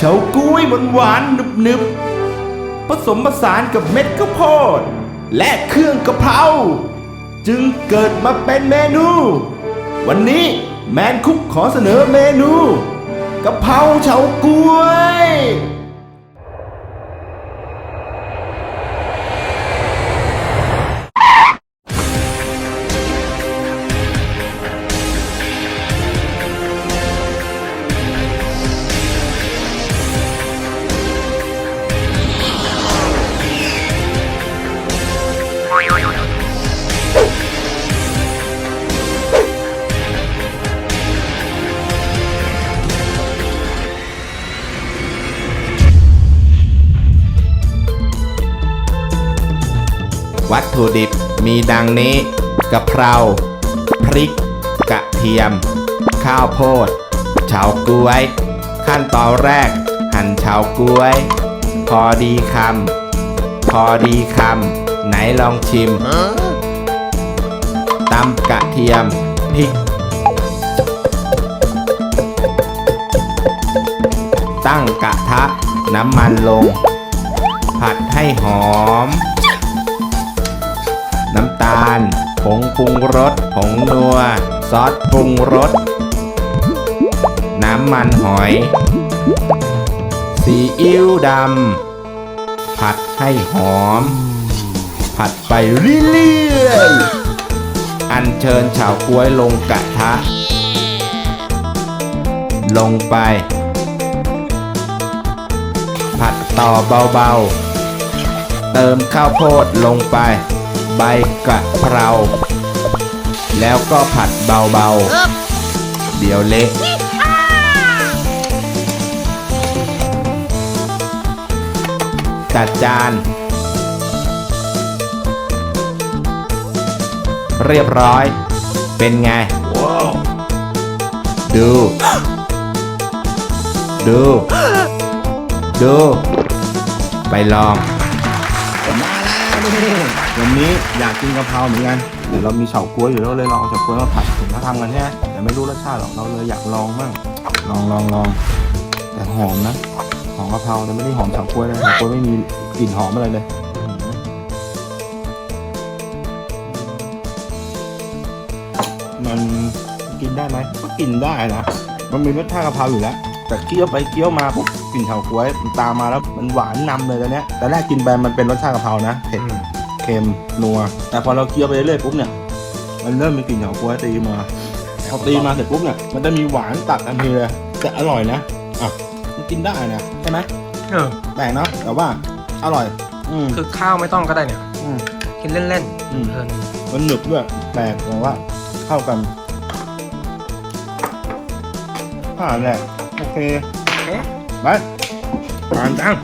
เฉาก้วยหวานหวานๆหนึบๆผสมผสานกับเม็ดข้าวโพดและเครื่องกะเพราจึงเกิดมาเป็นเมนู วันนี้แมนคุกขอเสนอเมนูกะเพราเฉาก้วย วัตถุดิบมีดังนี้กะเพรา พริก กระเทียม ข้าวโพดเฉาก๊วย ขั้นตอนแรก หั่นเฉาก๊วย พอดีคำพอดีคำไหนลองชิมตำกระเทียมพริก ตั้งกระทะน้ำมันลง ผัดให้หอม ปรุงรสผงนัว ซอสปรุงรส น้ำมันหอย ซีอิ๊วดำ ผัดให้หอม ผัดไปเรื่อยๆ อันเชิญชาวกล้วยลงกระทะ ลงไป ผัดต่อเบาๆเติมข้าวโพดลงไป ใบกะเพรา แล้วก็ผัดเบาๆ เดี๋ยวเละจัดจาน เรียบร้อย เป็นไง ดู ดู ดู ไปลองมาแล้วนี่ วันนี้อยากกินกะเพราเหมือนกันเดี๋ยวเรามีเฉาก๊วยอยู่แล้วเลยลองเอาเฉาก๊วยมาผัดเห็นเขาทำกันใช่ไหมแต่ไม่รู้รสชาติหรอกเราเลยอยากลองบ้างลองลองลองแต่หอมนะหอมกะเพราแต่ไม่ได้หอมเฉาก๊วยเลยเฉาก๊วยไม่มีกลิ่นหอมอะไรเลยมันกินได้ไหมก็กินได้นะมันมีรสชาติกะเพราอยู่แล้วแต่เคี้ยวไปเคี้ยวมาปุ๊บกลิ่นเฉาก๊วยมันตามมาแล้วมันหวานนำเลยตอนเนี้ยแต่แรกกินไปมันเป็นรสชาติกะเพรานะเผ็ด ค็มนัว แต่พอเราเคี้ยวไปเรื่อยๆปุ๊บเนี่ยมันเริ่มมีกลิ่นเฉาก๊วยตีมาพอตีมาเสร็จปุ๊บเนี่ยมันจะมีหวานตัดทันทีเลยแต่อร่อยนะอะมันกินได้นะใช่ไหมเออแปลกเนาะแต่ว่าอร่อย อืมคือข้าวไม่ต้องก็ได้เนี่ยอืม กินเล่นอืม ๆเพลินมันหนึบด้วยแปลกแต่ว่าเข้ากันผ่านแหละโอเคเอ๊ะไปผ่านจัง